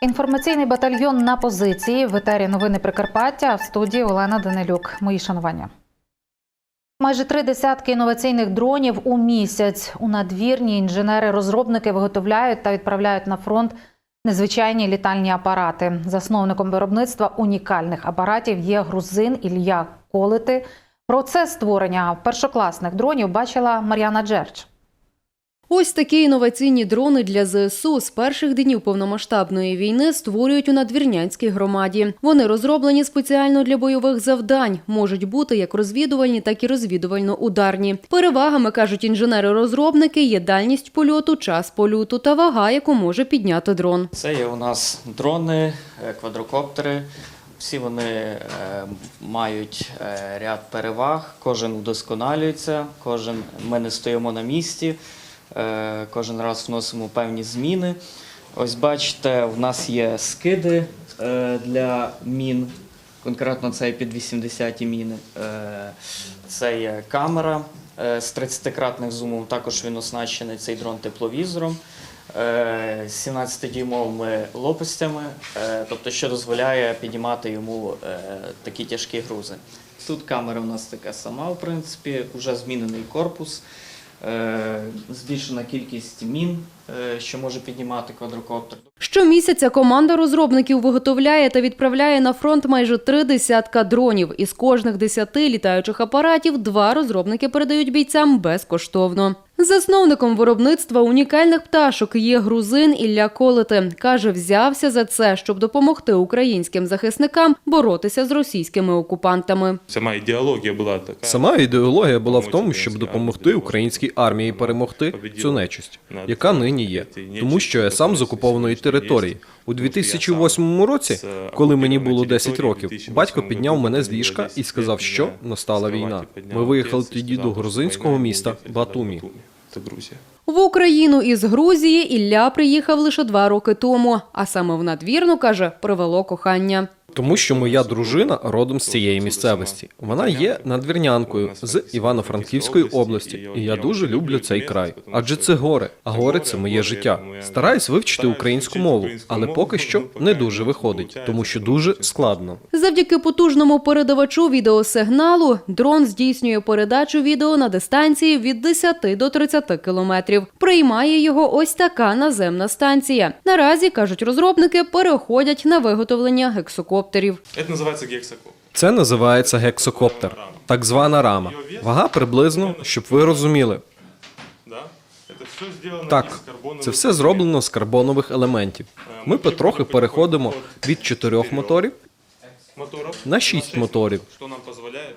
Інформаційний батальйон на позиції в етері новини Прикарпаття в студії Олена Данилюк. Мої шанування. Майже три десятки інноваційних дронів у місяць. У надвірні інженери-розробники виготовляють та відправляють на фронт незвичайні літальні апарати. Засновником виробництва унікальних апаратів є грузин Ілля Колити. Процес створення першокласних дронів бачила Мар'яна Джерч. Ось такі інноваційні дрони для ЗСУ з перших днів повномасштабної війни створюють у надвірнянській громаді. Вони розроблені спеціально для бойових завдань, можуть бути як розвідувальні, так і розвідувально-ударні. Перевагами кажуть інженери-розробники є дальність польоту, час польоту та вага, яку може підняти дрон. Це є у нас дрони, е, квадрокоптери. Всі вони е, мають е, ряд переваг, кожен вдосконалюється, кожен ми не стоїмо на місці, кожен раз вносимо певні зміни. Ось бачите, в нас є скиди е, для мін, конкретно це під 80 міни. Е, Це є камера е, з 30-кратним зумом, також він оснащений цей дрон тепловізором. е, 17-дюймовими лопастями, е, тобто що дозволяє піднімати йому е, такі тяжкі грузи. Тут камера у нас така сама, в принципі, вже змінений корпус, е, збільшена кількість мін, е, що може піднімати квадрокоптер. Щомісяця команда розробників виготовляє та відправляє на фронт майже три десятка дронів. Із кожних десяти літаючих апаратів два розробники передають бійцям безкоштовно. Засновником виробництва унікальних пташок є грузин Ілля Колити. Каже, взявся за це, щоб допомогти українським захисникам боротися з російськими окупантами. Сама ідеологія була така. Сама ідеологія була в тому, щоб допомогти українській армії перемогти цю нечисть, яка нині є, тому що я сам з окупованої території. У 2008 році, коли мені було 10 років, батько підняв мене з ліжка і сказав, що настала війна. Ми виїхали тоді до грузинського міста Батумі. Це Грузія. В Україну із Грузії Ілля приїхав лише два роки тому, а саме в надвірну каже, привело кохання. Тому що моя дружина родом з цієї місцевості. Вона є надвірнянкою з Івано-Франківської області, і я дуже люблю цей край. Адже це гори, а гори це моє життя. Стараюсь вивчити українську мову, але поки що не дуже виходить, тому що дуже складно. Завдяки потужному передавачу відеосигналу дрон здійснює передачу відео на дистанції від 10 до 30 кілометрів. Приймає його ось така наземна станція. Наразі кажуть розробники, переходять на виготовлення гексокоптерів. Це називається гексакоп. Це називається гексокоптер, так звана рама. Вага приблизно, щоб ви розуміли. Це все зроблено Так, це все зроблено з карбонових елементів. Ми потрохи переходимо від чотирьох моторів на шість моторів, що нам дозволяє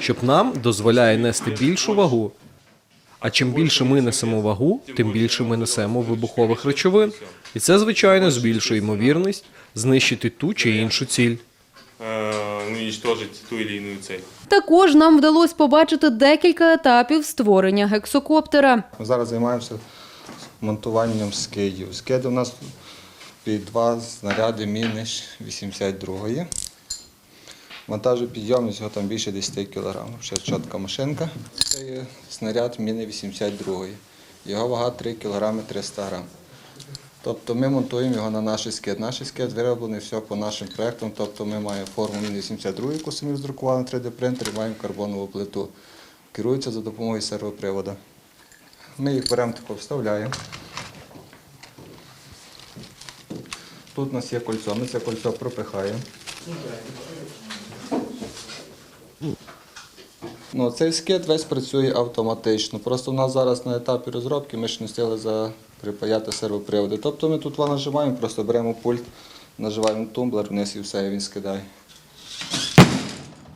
щоб нам дозволяє нести більшу вагу. А чим більше ми несемо вагу, тим більше ми несемо вибухових речовин. І це, звичайно, збільшує ймовірність знищити ту чи іншу ціль. е, уничтожити ту чи іншу цель. Також нам вдалося побачити декілька етапів створення гексокоптера. Ми зараз займаємося монтуванням скидів. Скиди у нас під два снаряди міни 82-ї. Вантажопідйомність його там більше 10 кг. Ще чітка машинка. Це є снаряд міни 82-ї. Його вага 3 кг 300 г. Тобто ми монтуємо його на наш скид. Наш скид вироблений все по нашим проектам. Тобто ми маємо форму міни 82, яку самі роздрукували на 3D принтері, маємо карбонову плиту. Керується за допомогою сервоприводу. Ми їх беремо тако вставляємо. Тут у нас є кольцо, ми це кольцо пропихаємо. Ну, цей скид весь працює автоматично. Просто в нас зараз на етапі розробки ми ще не встигли заприпаяти сервоприводи. Тобто ми тут нажимаємо, просто беремо пульт, наживаємо тумблер вниз і все, і він скидає.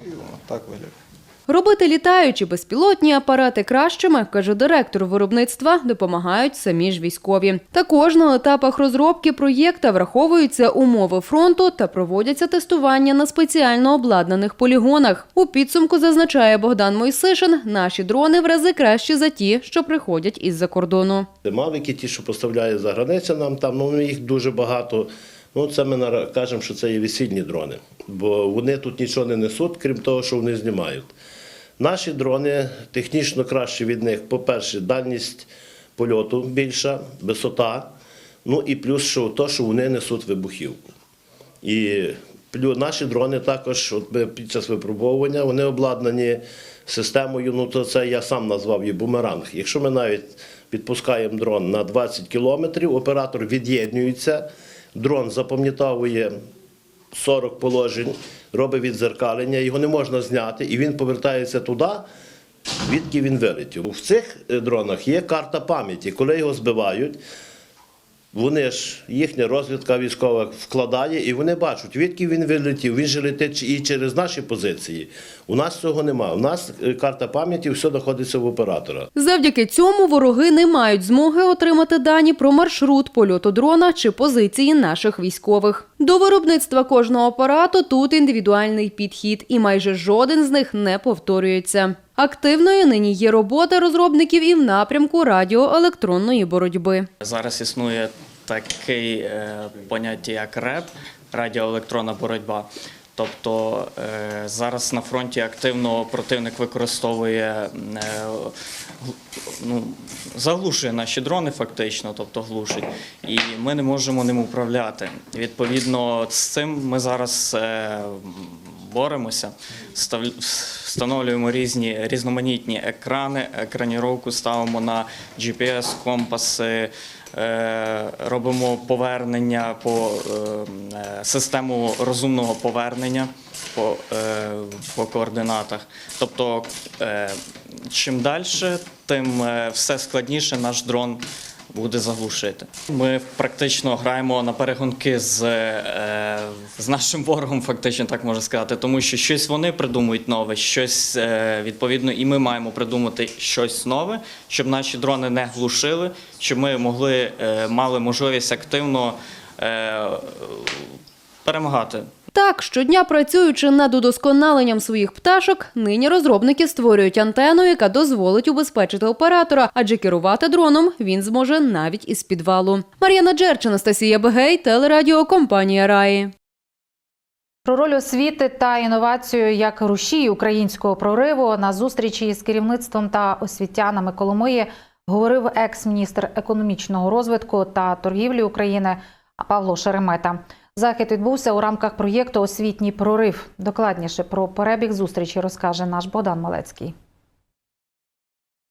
І воно так виглядає. Робити літаючі безпілотні апарати кращими, каже директор виробництва, допомагають самі ж військові. Також на етапах розробки проєкта враховуються умови фронту та проводяться тестування на спеціально обладнаних полігонах. У підсумку зазначає Богдан Мойсишин, наші дрони в рази кращі за ті, що приходять із-за кордону. Мавики, ті, що поставляє за границя нам там, ну їх дуже багато. Ну, це ми кажемо, що це є весільні дрони, бо вони тут нічого не несуть, крім того, що вони знімають. Наші дрони технічно краще від них. По-перше, дальність польоту більша, висота. Ну і плюс, що то, що вони несуть вибухівку. І наші дрони також, от під час випробовування, вони обладнані системою, ну то це я сам назвав її бумеранг. Якщо ми навіть підпускаємо дрон на 20 кілометрів, оператор від'єднюється, дрон запам'ятовує 40 положень, робить відзеркалення, його не можна зняти, і він повертається туди, звідки він вилетів. В цих е, дронах є карта пам'яті. Коли його збивають, вони ж, їхня розвідка військова вкладає, і вони бачать, відки він вилетів. Він же летить і через наші позиції. У нас цього немає. У нас е, карта пам'яті, все знаходиться в оператора. Завдяки цьому вороги не мають змоги отримати дані про маршрут польоту дрона чи позиції наших військових. До виробництва кожного апарату тут індивідуальний підхід, і майже жоден з них не повторюється. Активною нині є робота розробників і в напрямку радіоелектронної боротьби. Зараз існує таке е, поняття як РЕП радіоелектронна боротьба. Тобто е, зараз на фронті активно противник використовує е, ну, заглушує наші дрони, фактично, тобто глушить, і ми не можемо ним управляти. Відповідно, з цим ми зараз е, боремося, встановлюємо різні різноманітні екрани, екраніровку ставимо на GPS, компаси, робимо повернення по е, е, систему розумного повернення по, е, по координатах. Тобто, е, чим далі, тим е, все складніше наш дрон буде заглушити. Ми практично граємо на перегонки з, е, з нашим ворогом, фактично так можна сказати, тому що щось вони придумують нове, щось е, відповідно, і ми маємо придумати щось нове, щоб наші дрони не глушили, щоб ми могли е, мали можливість активно перемагати. Так, щодня працюючи над удосконаленням своїх пташок, нині розробники створюють антенну, яка дозволить убезпечити оператора, адже керувати дроном він зможе навіть із підвалу. Мар'яна Джерч, Анастасія Бегей, телерадіо компанія Раї. Про роль освіти та інновацію як рушій українського прориву на зустрічі з керівництвом та освітянами Коломиї говорив екс-міністр економічного розвитку та торгівлі України Павло Шеремета. Захід відбувся у рамках проєкту Освітній прорив. Докладніше про перебіг зустрічі розкаже наш Богдан Малецький.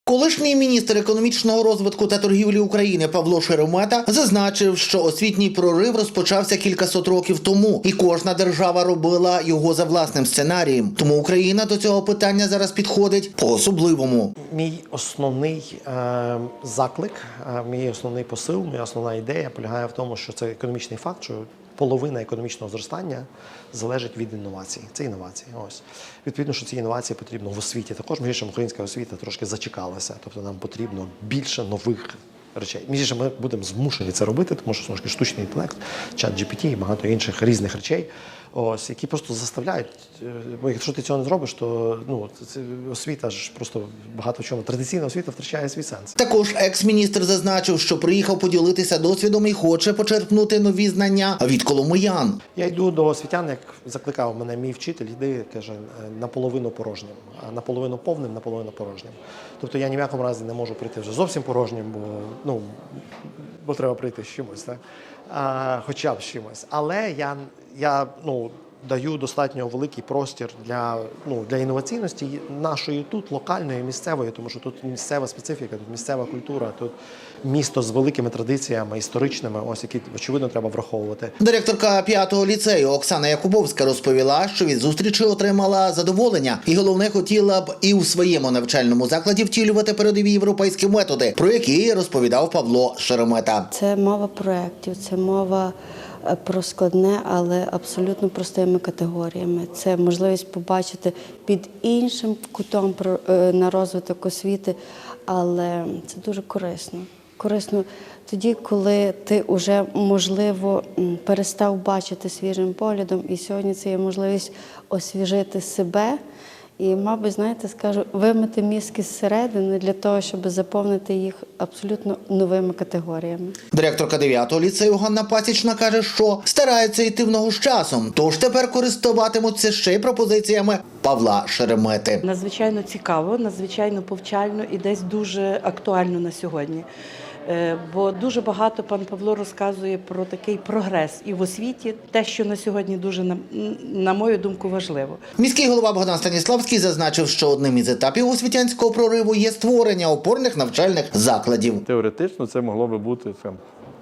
Колишній міністр економічного розвитку та торгівлі України Павло Шеремета зазначив, що освітній прорив розпочався кількасот років тому, і кожна держава робила його за власним сценарієм. Тому Україна до цього питання зараз підходить по-особливому. Мій основний е, заклик, е, мій основний посил, моя основна ідея полягає в тому, що це економічний факт, що половина економічного зростання залежить від інновацій. Це інновації. Ось відповідно, що ці інновації потрібно в освіті. Також між іншим, українська освіта трошки зачекалася, тобто нам потрібно більше нових. Речей. Між ми будемо змушені це робити, тому що знову штучний інтелект, чат GPT і багато інших різних речей, ось які просто заставляють. е, Бо якщо ти цього не зробиш, то ну це освіта ж просто багато в чому. Традиційна освіта втрачає свій сенс. Також екс-міністр зазначив, що приїхав поділитися досвідом і хоче почерпнути нові знання від коломиян. Я йду до освітян, як закликав мене мій вчитель, йди, каже, е, наполовину порожнім, а наполовину повним, наполовину порожнім. Тобто я ні в якому разі не можу прийти вже зовсім порожнім, бо ну бо треба прийти з чимось, так? Хоча б чимось. Але я, я ну, даю достатньо великий простір для, ну, для інноваційності нашої тут, локальної, місцевої, тому що тут місцева специфіка, тут місцева культура, тут місто з великими традиціями історичними, ось які очевидно треба враховувати. Директорка п'ятого ліцею Оксана Якубовська розповіла, що від зустрічі отримала задоволення, і головне хотіла б і у своєму навчальному закладі втілювати передові європейські методи, про які розповідав Павло Шеремета. Це мова проєктів, це мова про складне, але абсолютно простими категоріями. Це можливість побачити під іншим кутом е, на розвиток освіти, але це дуже корисно. Корисно тоді, коли ти вже можливо перестав бачити свіжим поглядом, і сьогодні це є можливість освіжити себе. І, мабуть, знаєте, скажу, вимити мізки зсередини для того, щоб заповнити їх абсолютно новими категоріями. Директорка 9-го ліцею Ганна Пасічна каже, що стараються йти в ногу з часом, тож тепер користуватимуться ще й пропозиціями Павла Шеремети. Надзвичайно цікаво, надзвичайно повчально і десь дуже актуально на сьогодні. Е, Бо дуже багато пан Павло розказує про такий прогрес і в освіті, те, що на сьогодні дуже, на, на мою думку, важливо. Міський голова Богдан Станіславський зазначив, що одним із етапів освітянського прориву є створення опорних навчальних закладів. Теоретично це могло би бути там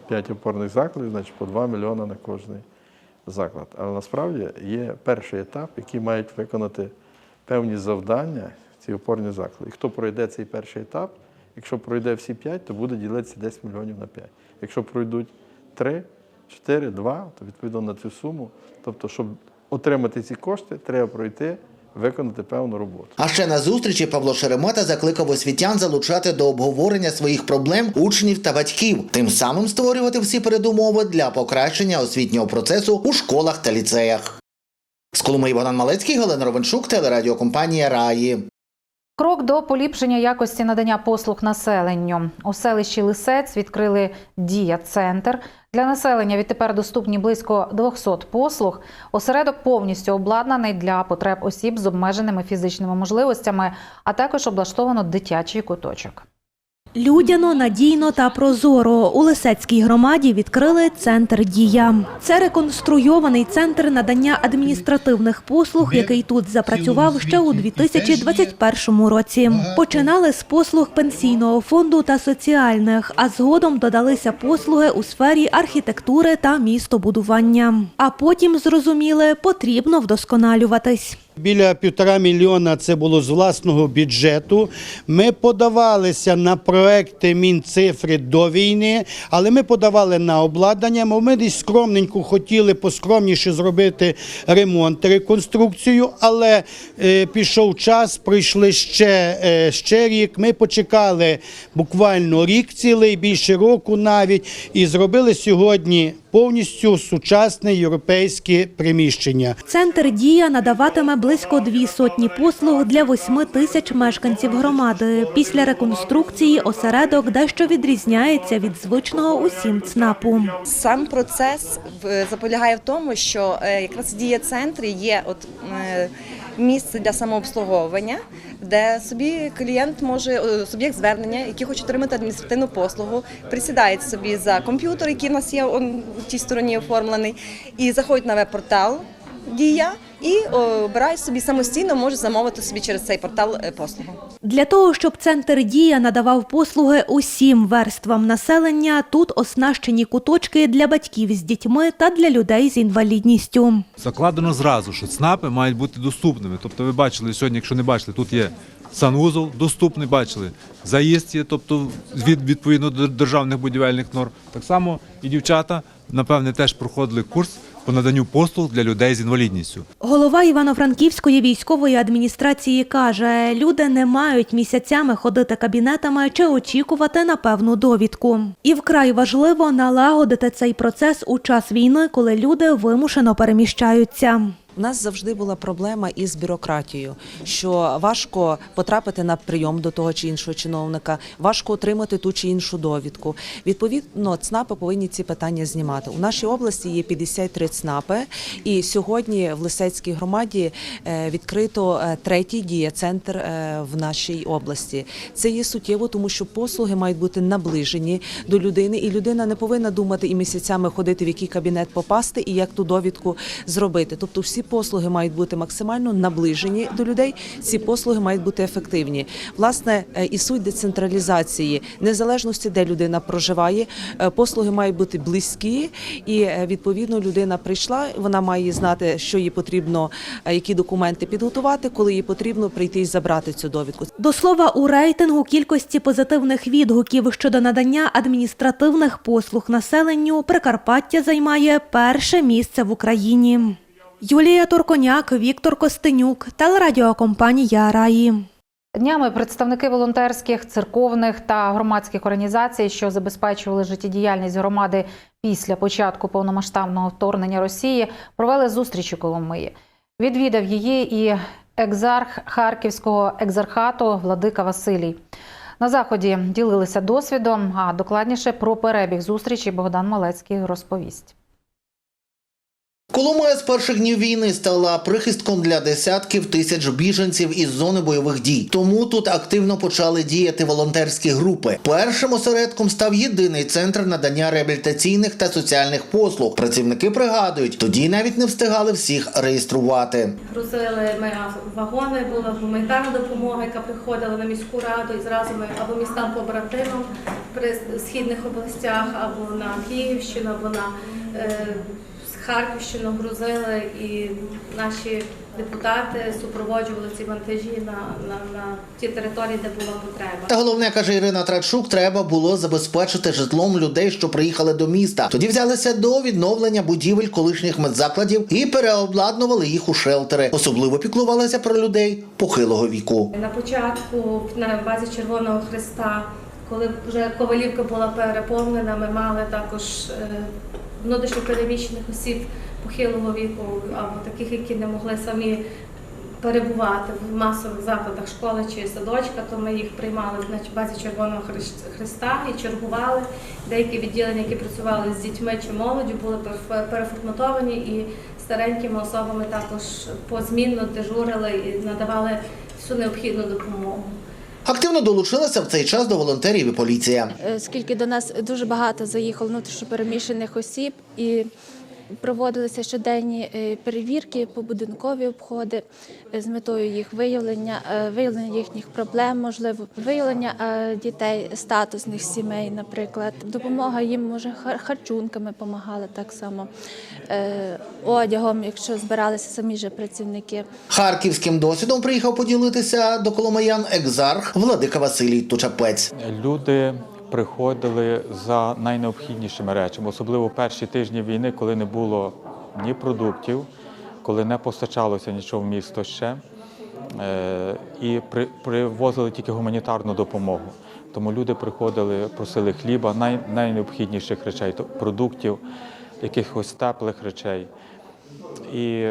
5 опорних закладів, значить по 2 мільйони на кожний заклад. Але насправді є перший етап, який мають виконати певні завдання ці опорні заклади. І хто пройде цей перший етап, якщо пройде всі 5, то буде ділитися 10 мільйонів на 5. Якщо пройдуть 3, 4, 2, то відповідно на цю суму. Тобто, щоб отримати ці кошти, треба пройти, виконати певну роботу. А ще на зустрічі Павло Шеремета закликав освітян залучати до обговорення своїх проблем учнів та батьків, тим самим створювати всі передумови для покращення освітнього процесу у школах та ліцеях. З Коломиї Богдан Малецький, Галина Ровеншук, телерадіокомпанія Раї. Крок до поліпшення якості надання послуг населенню. У селищі Лисець відкрили Дія-центр. Для населення відтепер доступні близько 200 послуг. Осередок повністю обладнаний для потреб осіб з обмеженими фізичними можливостями, а також облаштовано дитячий куточок. Людяно, надійно та прозоро у Лисецькій громаді відкрили центр Дія. Це реконструйований центр надання адміністративних послуг, який тут запрацював ще у 2021 році. Починали з послуг пенсійного фонду та соціальних, а згодом додалися послуги у сфері архітектури та містобудування. А потім зрозуміли, потрібно вдосконалюватись. Біля півтора мільйона це було з власного бюджету. Ми подавалися на проекти Мінцифри до війни, але ми подавали на обладнання. Ми десь скромненько хотіли поскромніше зробити ремонт, реконструкцію, але е, пішов час, пройшли ще, е, ще рік. Ми почекали буквально рік цілий, більше року навіть, і зробили сьогодні повністю сучасне європейське приміщення. Центр Дія надаватиме близько дві сотні послуг для восьми тисяч мешканців громади. Після реконструкції осередок дещо відрізняється від звичного усім ЦНАПу. Сам процес в- заполягає в тому, що е, якраз в дія центрі є от е, місце для самообслуговування, де собі клієнт може е, суб'єкт звернення, який хоче отримати адміністративну послугу, присідає собі за комп'ютер, який у нас є в тій стороні оформлений, і заходить на веб-портал Дія і о, обирає собі самостійно, може замовити собі через цей портал е, послугу. Для того, щоб центр Дія надавав послуги усім верствам населення, тут оснащені куточки для батьків з дітьми та для людей з інвалідністю. Закладено зразу, що ЦНАПи мають бути доступними. Тобто ви бачили сьогодні, якщо не бачили, тут є санвузол доступний, бачили, заїзд є, тобто від, відповідно до державних будівельних норм. Так само і дівчата, напевне, теж проходили курс по наданню послуг для людей з інвалідністю. Голова Івано-Франківської військової адміністрації каже, люди не мають місяцями ходити кабінетами чи очікувати на певну довідку. І вкрай важливо налагодити цей процес у час війни, коли люди вимушено переміщаються. У нас завжди була проблема із бюрократією, що важко потрапити на прийом до того чи іншого чиновника, важко отримати ту чи іншу довідку. Відповідно, ЦНАПи повинні ці питання знімати. У нашій області є 53 ЦНАПи, і сьогодні в Лисецькій громаді е, відкрито е, третій дієцентр е, в нашій області. Це є суттєво, тому що послуги мають бути наближені до людини, і людина не повинна думати і місяцями ходити, в який кабінет попасти і як ту довідку зробити. Тобто, всі послуги мають бути максимально наближені до людей. Ці послуги мають бути ефективні. Власне, е, і суть децентралізації, незалежності, де людина проживає, е, послуги мають бути близькі, і е, відповідно людина прийшла. Вона має знати, що їй потрібно, які документи підготувати, коли їй потрібно прийти і забрати цю довідку. До слова, у рейтингу кількості позитивних відгуків щодо надання адміністративних послуг населенню Прикарпаття займає перше місце в Україні. Юлія Турконяк, Віктор Костенюк, телерадіокомпанія Раї. Днями представники волонтерських, церковних та громадських організацій, що забезпечували життєдіяльність громади після початку повномасштабного вторгнення Росії, провели зустріч у Коломиї. Відвідав її і екзарх Харківського екзархату Владика Василій. На заході ділилися досвідом, а докладніше про перебіг зустрічі Богдан Малецький розповість. Коломия з перших днів війни стала прихистком для десятків тисяч біженців із зони бойових дій. Тому тут активно почали діяти волонтерські групи. Першим осередком став єдиний центр надання реабілітаційних та соціальних послуг. Працівники пригадують, тоді навіть не встигали всіх реєструвати. Грузили ми вагони, була гуманітарна допомога, яка приходила на міську раду і зразу ми або містам побратимам при східних областях, або на Київщину, або на е, Харківщину грузили, і наші депутати супроводжували ці вантажі на, на, на ті території, де була потреба. Та головне каже Ірина Трачук, треба було забезпечити житлом людей, що приїхали до міста. Тоді взялися до відновлення будівель колишніх медзакладів і переобладнували їх у шелтери. Особливо піклувалися про людей похилого віку. На початку на базі Червоного Христа, коли вже Ковалівка була переповнена, ми мали також е, внутрішньопереміщених осіб похилого віку або таких, які не могли самі перебувати в масових закладах школи чи садочка, то ми їх приймали на базі Червоного Христа і чергували. Деякі відділення, які працювали з дітьми чи молоддю, були переформатовані і старенькими особами також позмінно дежурили і надавали всю необхідну допомогу. Активно долучилася в цей час до волонтерів і поліція. Скільки до нас дуже багато заїхало внутрішньопереміщених осіб і проводилися щоденні е, перевірки, побудинкові обходи е, з метою їх виявлення, е, виявлення їхніх проблем, можливо, виявлення дітей статусних сімей, наприклад. Допомога їм може хар- харчунками допомагала так само, одягом, якщо збиралися самі же працівники. Харківським досвідом приїхав поділитися до коломиян екзарх Владика Василій Тучапець. Люди приходили за найнеобхіднішими речами, особливо перші тижні війни, коли не було ні продуктів, коли не постачалося нічого в місто ще, е, і привозили тільки гуманітарну допомогу. Тому люди приходили, просили хліба, най, найнеобхідніших речей, продуктів, якихось теплих речей. І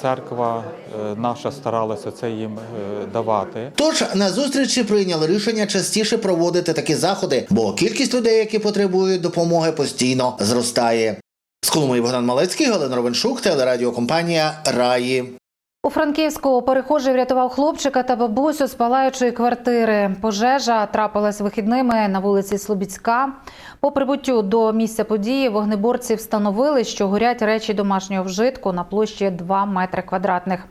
церква е, наша старалася це їм е, давати. Тож на зустрічі прийняли рішення частіше проводити такі заходи, бо кількість людей, які потребують допомоги, постійно зростає. З Коломиї Богдан Малецький, Галина Ровеншук, телерадіокомпанія Раї. У Франківську перехожий врятував хлопчика та бабусю з палаючої квартири. Пожежа трапилась вихідними на вулиці Слобідська. По прибуттю до місця події вогнеборці встановили, що горять речі домашнього вжитку на площі 2 метри квадратних.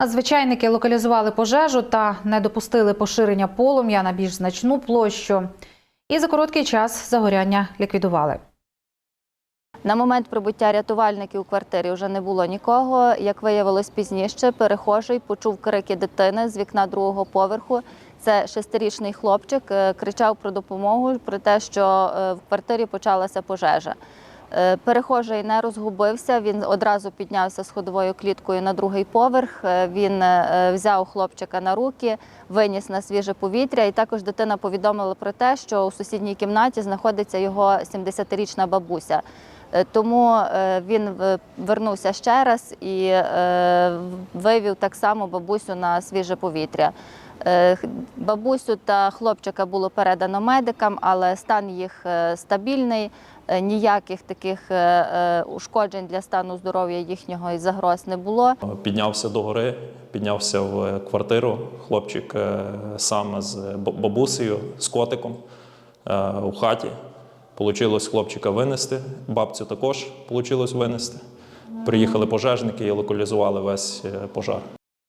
Надзвичайники локалізували пожежу та не допустили поширення полум'я на більш значну площу. І за короткий час загоряння ліквідували. На момент прибуття рятувальників у квартирі вже не було нікого. Як виявилось пізніше, перехожий почув крики дитини з вікна другого поверху. Це шестирічний хлопчик е, кричав про допомогу, про те, що е, в квартирі почалася пожежа. Е, Перехожий не розгубився. Він одразу піднявся сходовою кліткою на другий поверх. Він взяв хлопчика на руки, виніс на свіже повітря. І також дитина повідомила про те, що у сусідній кімнаті знаходиться його 70-річна бабуся. Е, Тому е, він е, вернувся ще раз і вивів так само бабусю на свіже повітря. Бабусю та хлопчика було передано медикам, але стан їх стабільний. Ніяких таких ушкоджень для стану здоров'я їхнього і загроз не було. Піднявся до гори, піднявся в квартиру. Хлопчик е, сам з бабусею, з котиком у хаті. Получилось хлопчика винести, бабцю також вийшло винести. Приїхали пожежники і локалізували весь е, пожар.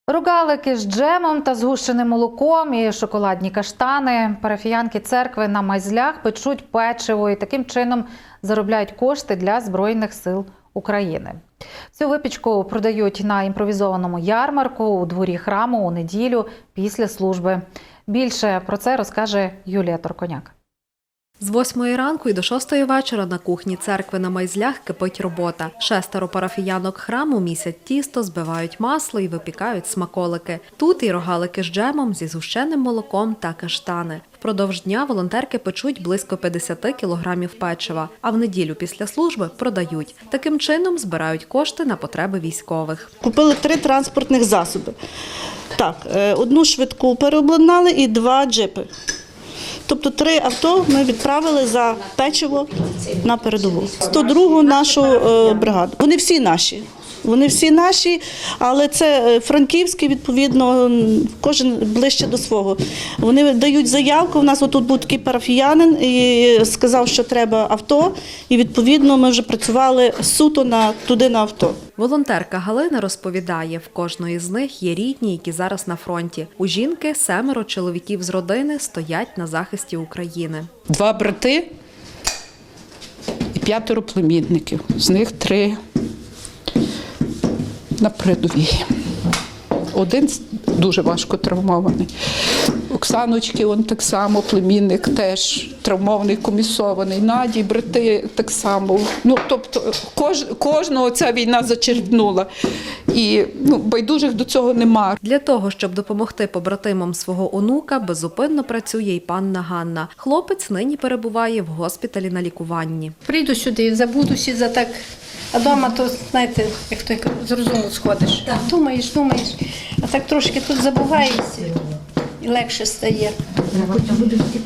Рогалики з джемом та згущеним молоком і шоколадні каштани. Парафіянки церкви на майзлях печуть печиво і таким чином заробляють кошти для Збройних сил України. Цю випічку продають на імпровізованому ярмарку у дворі храму у неділю після служби. Більше про це розкаже Юлія Торконяк. З восьмої ранку і до шостої вечора на кухні церкви на майзлях кипить робота. Шестеро парафіянок храму місять тісто, збивають масло і випікають смаколики. Тут і рогалики з джемом зі згущеним молоком та каштани. Впродовж дня волонтерки печуть близько 50 кілограмів печива, а в неділю після служби продають. Таким чином збирають кошти на потреби військових. Купили три транспортних засоби. Так, е, одну швидку переобладнали і два джипи. Тобто три авто ми відправили за печиво на передову. 102-гу нашу е, бригаду. Вони всі наші. Вони всі наші, але це е, франківські, відповідно, кожен ближче до свого. Вони дають заявку. У нас отут був такий парафіянин і сказав, що треба авто. І відповідно ми вже працювали суто на туди на авто. Волонтерка Галина розповідає, в кожної з них є рідні, які зараз на фронті. У жінки семеро чоловіків з родини стоять на захисті України. Два брати і п'ятеро племінників. З них три на передовій. Один дуже важко травмований. Оксаночки, он так само, племінник теж травмований, комісований. Наді, брати так само. Ну, тобто, кож, кожного ця війна зачерпнула. І ну, байдужих до цього нема. Для того, щоб допомогти побратимам свого онука, безупинно працює і панна Ганна. Хлопець нині перебуває в госпіталі на лікуванні. Прийду сюди, забудуся за так. А вдома то, знаєте, як то з розуму сходиш. Думаєш, думаєш, а так трошки тут забуваєшся і легше стає.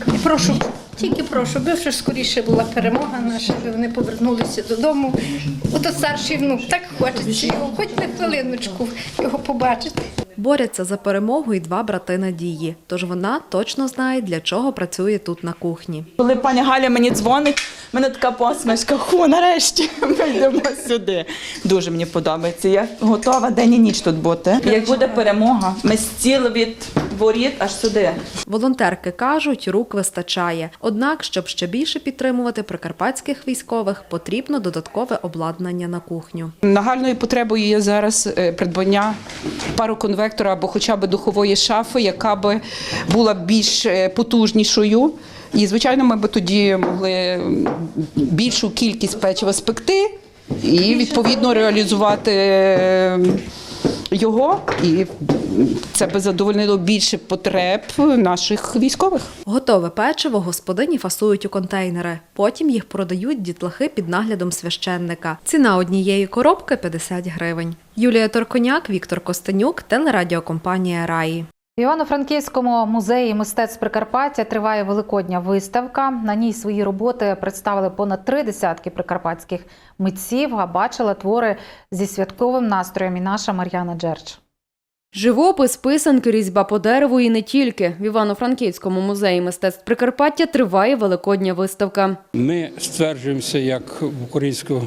І прошу, тільки прошу, би вже скоріше була перемога наша, би вони повернулися додому. Ото старший внук, так хочеться його, хоч на хвилиночку його побачити. Борються за перемогу і два брати Надії. Тож вона точно знає, для чого працює тут на кухні. Коли пані Галя мені дзвонить, мене така посмішка, ху, нарешті ми йдемо сюди. Дуже мені подобається. Я готова день і ніч тут бути. Як буде перемога, ми зціли від воріт аж сюди. Волонтерки кажуть, рук вистачає. Однак, щоб ще більше підтримувати прикарпатських військових, потрібно додаткове обладнання на кухню. Нагальною потребою є зараз е, придбання пароконвектора або хоча б духової шафи, яка би була більш е, потужнішою. І, звичайно, ми б тоді могли більшу кількість печива спекти і відповідно реалізувати е, його. І це би задовольнило більше потреб наших військових. Готове печиво господині фасують у контейнери. Потім їх продають дітлахи під наглядом священника. Ціна однієї коробки 50 гривень. Юлія Торконяк, Віктор Костенюк, телерадіокомпанія Раї. В Івано-Франківському музеї мистецтв Прикарпаття триває великодня виставка. На ній свої роботи представили понад три десятки прикарпатських митців, а бачила твори зі святковим настроєм і наша Мар'яна Джерч. Живопис, писанки, різьба по дереву і не тільки. В Івано-Франківському музеї мистецтв Прикарпаття триває великодня виставка. Ми стверджуємося як українську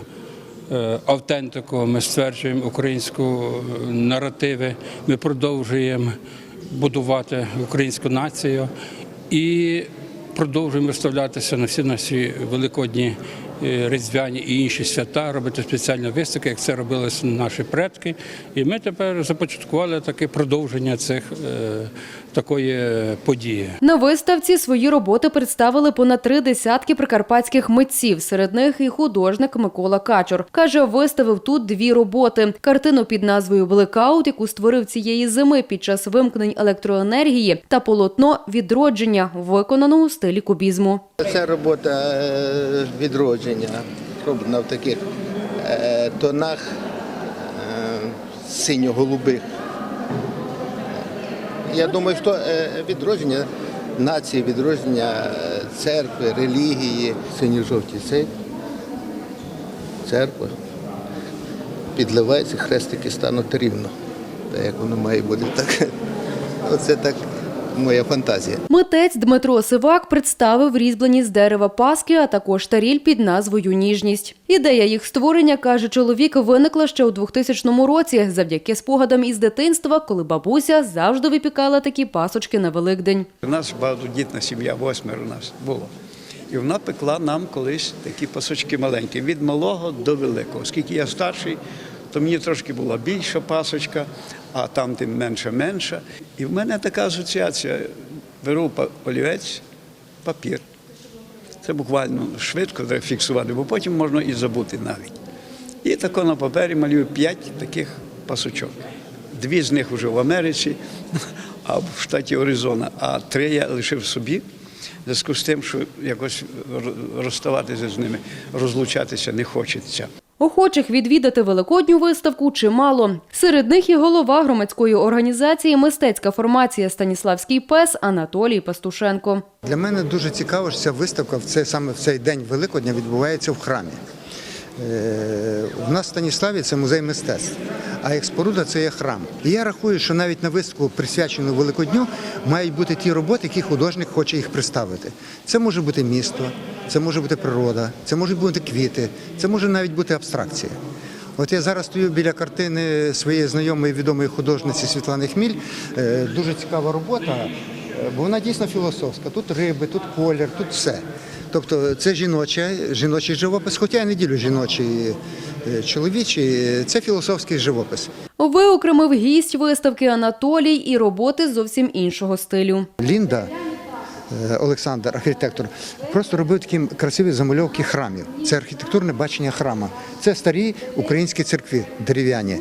е, автентику, ми стверджуємо українську е, наративи, ми продовжуємо будувати українську націю і продовжуємо виставлятися на всі наші великодні е, різдвяні і інші свята, робити спеціальні виставки, як це робили наші предки. І ми тепер започаткували таке продовження цих е, такої події. На виставці свої роботи представили понад три десятки прикарпатських митців. Серед них і художник Микола Качур. Каже, виставив тут дві роботи: картину під назвою Блекаут, яку створив цієї зими під час вимкнень електроенергії, та полотно відродження, виконано у стилі кубізму. Це робота е, відродження, роблена в таких е, тонах е, синьо-голубих. Я думаю, що е, відродження нації, відродження е, церкви, релігії, синьо-жовті цей, церква. Підливається, хрестики стануть рівно. Так як воно має бути так. Оце так моя фантазія. Митець Дмитро Сивак представив різьблені з дерева паски, а також таріль під назвою Ніжність. Ідея їх створення, каже чоловік, виникла ще у 2000 році завдяки спогадам із дитинства, коли бабуся завжди випікала такі пасочки на Великдень. У нас багатодітна сім'я, восьмеро нас було. І вона пекла нам колись такі пасочки маленькі, від малого до великого. Оскільки я старший, то мені трошки була більша пасочка, а там тим менше менша. І в мене така асоціація. Беру олівець, папір. Це буквально швидко фіксувати, бо потім можна і забути навіть. І тако на папері малюю п'ять таких пасочок. Дві з них вже в Америці, а в штаті Оризона, а три я лишив собі. Зв'язку з тим, що якось розставатися з ними, розлучатися не хочеться. Охочих відвідати великодню виставку чимало. Серед них і голова громадської організації Мистецька формація Станіславський пес Анатолій Пастушенко. Для мене дуже цікаво, що ця виставка в цей саме в цей день Великодня відбувається в храмі. Е, У нас в Станіславі це музей мистецтв, а як споруда це є храм. І я рахую, що навіть на виставку, присвячену Великодню, мають бути ті роботи, які художник хоче їх представити. Це може бути місто, це може бути природа, це можуть бути квіти, це може навіть бути абстракція. От я зараз стою біля картини своєї знайомої відомої художниці Світлани Хміль. Е, Дуже цікава робота, е, бо вона дійсно філософська. Тут риби, тут колір, тут все. Тобто це жіноча, жіночий живопис, хоча я не ділю жіночий е, чоловічий, це філософський живопис. Виокремив гість виставки Анатолій і роботи зовсім іншого стилю. Лінда е, Олександр, архітектор, просто робив такі красиві замальовки храмів. Це архітектурне бачення храма. Це старі українські церкви дерев'яні.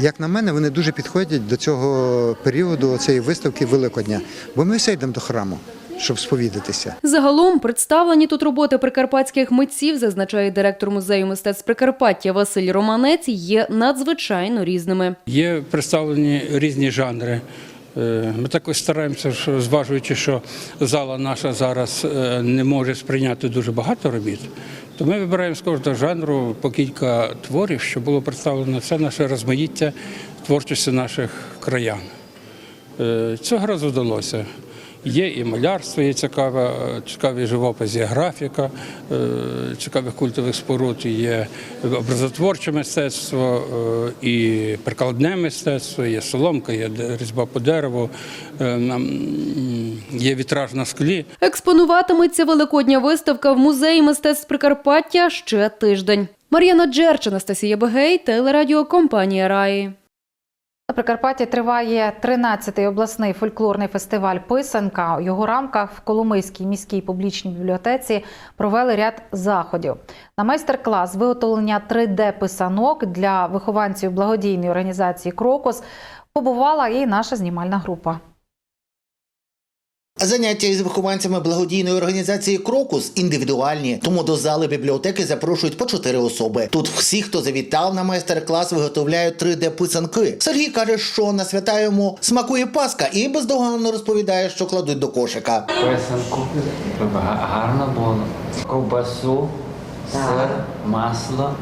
Як на мене, вони дуже підходять до цього періоду цієї виставки Великодня, бо ми все йдемо до храму, щоб сповідатися. Загалом представлені тут роботи прикарпатських митців, зазначає директор музею мистецтв Прикарпаття Василь Романець, є надзвичайно різними. Є представлені різні жанри. Е, Ми також стараємося, що, зважуючи, що зала наша зараз е, не може сприйняти дуже багато робіт, то ми вибираємо з кожного жанру по кілька творів, щоб було представлено все наше розмаїття творчості наших краян. Е, Цього разу вдалося. Є і малярство, є цікаве, цікавий живопис, є графіка е, цікавих культових споруд, є образотворче мистецтво, е, і прикладне мистецтво, є соломка, є різьба по дереву, е, є вітраж на склі. Експонуватиметься великодня виставка в музеї мистецтв Прикарпаття ще тиждень. Мар'яна Джерч, Анастасія Бегей, телерадіокомпанія Раї. Прикарпатті триває 13-й обласний фольклорний фестиваль Писанка. У його рамках в Коломийській міській публічній бібліотеці провели ряд заходів. На майстер-клас виготовлення 3D-писанок для вихованців благодійної організації Крокус побувала і наша знімальна група. Заняття із вихованцями благодійної організації Крокус індивідуальні, тому до зали бібліотеки запрошують по чотири особи. Тут всі, хто завітав на майстер-клас, виготовляють 3D-писанки. Сергій каже, що на свята йому смакує паска і бездоганно розповідає, що кладуть до кошика. Писанку, гарно було. Ковбасу, сир, масло,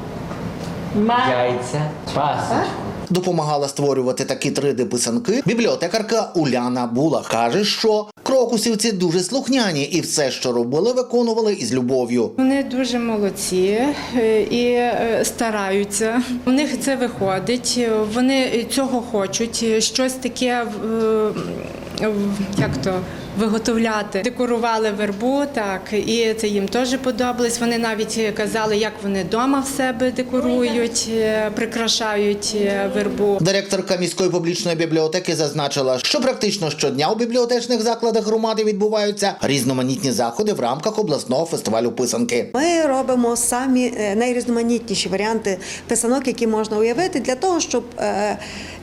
яйця, пасочку. Допомагала створювати такі 3D-писанки бібліотекарка Уляна Була. Каже, що крокусівці дуже слухняні і все, що робили, виконували із любов'ю. Вони дуже молодці е, і е, стараються. У них це виходить. Вони цього хочуть. Щось таке як то. Виготовляти, декорували вербу, так і це їм теж подобалось. Вони навіть казали, як вони вдома в себе декорують, е, прикрашають е, вербу. Директорка міської публічної бібліотеки зазначила, що практично щодня у бібліотечних закладах громади відбуваються різноманітні заходи в рамках обласного фестивалю писанки. Ми робимо самі е, найрізноманітніші варіанти писанок, які можна уявити, для того, щоб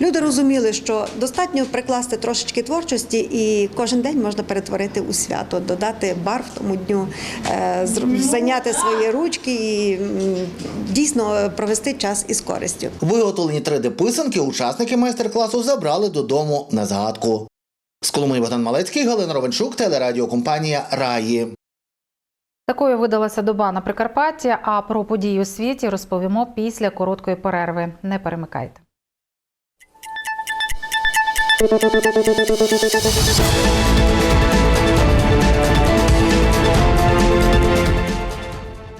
люди розуміли, що достатньо прикласти трошечки творчості, і кожен день можна перетворити у свято, додати барв тому дню, е, зайняти свої ручки і дійсно провести час із користю. Виготовлені 3D-писанки учасники майстер-класу забрали додому на згадку. З Коломиї Богдан Малецький, Галина Ровенчук, телерадіокомпанія Раї. Такою видалася доба на Прикарпатті. А про події у світі розповімо після короткої перерви. Не перемикайте.